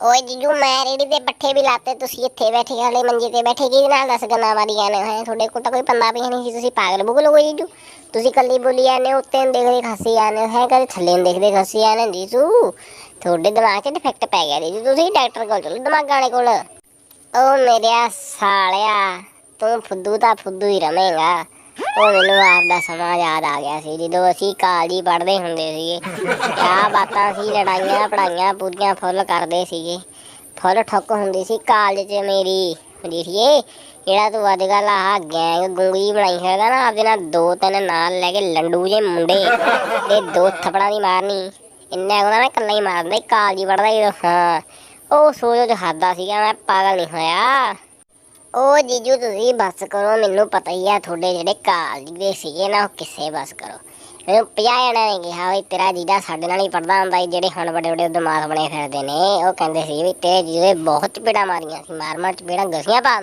ਓਏ ਜੀਜੂ, ਮੈਂ ਰੇੜੀ ਦੇ ਪੱਠੇ ਵੀ ਲਾਤੇ, ਤੁਸੀਂ ਇੱਥੇ ਬੈਠੇ ਵਾਲੇ ਮੰਜੇ ਤੇ ਬੈਠੇ ਕੀ ਨਾਲ ਦੱਸ ਗੱਲਾਂ ਮਾਰੀ ਜਾਂਦੇ ਹੋ? ਤੁਹਾਡੇ ਕੋਲ ਤਾਂ ਕੋਈ ਪੰਦਾ ਵੀ ਨਹੀਂ ਸੀ, ਤੁਸੀਂ ਪਾਗਲ ਬੁਗਲ ਹੋ ਜੀਜੂ। ਤੁਸੀਂ ਕੱਲੀ ਬੋਲੀ ਜਾਂਦੇ ਹੋ, ਉੱਤੇ ਨੂੰ ਦੇਖਦੇ ਖਾਸੀ ਜਾਂਦੇ ਹੋ, ਹੈ? ਕਦੇ ਥੱਲੇ ਨੂੰ ਦੇਖਦੇ ਖਾਸੀ ਜਾਂਦੇ ਹੋ, ਜੀਜੂ। ਤੁਹਾਡੇ ਦਿਮਾਗ 'ਚ ਡਿਫੈਕਟ ਪੈ ਗਿਆ ਜੀਜੂ, ਤੁਸੀਂ ਡਾਕਟਰ ਕੋਲ ਚਲੋ, ਦਿਮਾਗ ਵਾਲੇ ਕੋਲ। ਓ ਮੇਰਿਆ ਸਾਲਿਆ, ਤੂੰ ਫੁੱਦੂ ਤਾਂ ਫੁੱਦੂ ਹੀ ਰਵੇਂਗਾ। ਉਹ ਮੈਨੂੰ ਆਪਦਾ ਸਮਾਂ ਯਾਦ ਆ ਗਿਆ ਸੀ ਜਦੋਂ ਅਸੀਂ ਕਾਲਜੀ ਪੜ੍ਹਦੇ ਹੁੰਦੇ ਸੀਗੇ। ਕਿਆ ਬਾਤਾਂ ਸੀ ਲੜਾਈਆਂ ਪੜਾਈਆਂ ਪੂਰੀਆਂ ਫੁੱਲ ਕਰਦੇ ਸੀਗੇ। ਫੁੱਲ ਠੁੱਕ ਹੁੰਦੀ ਸੀ ਕਾਲਜ 'ਚ ਮੇਰੀ। ਦੇਖੀਏ ਜਿਹੜਾ ਤੂੰ ਅੱਜ ਕੱਲ੍ਹ ਆਹ ਗੈਂਗ ਗੁੰਗੀ ਬਣਾਈ ਹੈਗਾ ਨਾ ਆਪਦੇ ਨਾਲ ਦੋ ਤਿੰਨ ਨਾਲ ਲੈ ਕੇ ਲੰਡੂ ਜੇ ਮੁੰਡੇ ਤੇ ਦੋ ਥਪੜਾਂ ਦੀ ਮਾਰਨੀ। ਇੰਨਾ ਉਹਦਾ ਮੈਂ ਇਕੱਲਾ ਹੀ ਮਾਰਦਾ ਸੀ, ਕਾਲਜੀ ਪੜ੍ਹਦਾ ਜਦੋਂ ਹਾਂ ਉਹ ਸੋਚੋ ਚ ਹੱਦਾ ਸੀਗਾ ਮੈਂ ਪਾਗਲ ਨਹੀਂ ਹੋਇਆ। ਉਹ ਜੀਜੂ, ਤੁਸੀਂ ਬਸ ਕਰੋ, ਮੈਨੂੰ ਪਤਾ ਹੀ ਆ ਤੁਹਾਡੇ ਜਿਹੜੇ ਕਾਲਜ ਦੇ ਸੀਗੇ ਨਾ, ਉਹ ਕਿਸੇ ਬਸ ਕਰੋ। ਮੈਨੂੰ ਪੰਜਾਹ ਜਣਾ ਨੇ ਕਿਹਾ ਵੀ ਤੇਰਾ ਜੀਜਾ ਸਾਡੇ ਨਾਲ ਹੀ ਪੜਦਾ ਹੁੰਦਾ ਸੀ, ਜਿਹੜੇ ਹੁਣ ਵੱਡੇ ਵੱਡੇ ਦਿਮਾਗ ਬਣੇ ਫਿਰਦੇ ਨੇ। ਉਹ ਕਹਿੰਦੇ ਸੀ ਵੀ ਤੇਰੇ ਜੀਜੇ ਬਹੁਤ ਚਪੇੜਾਂ ਮਾਰੀਆਂ ਸੀ ਮਾਰ ਮਾਰ ਚਪੇੜਾਂ ਗਸੀਆਂ ਪਾ ਦਿੰਦੇ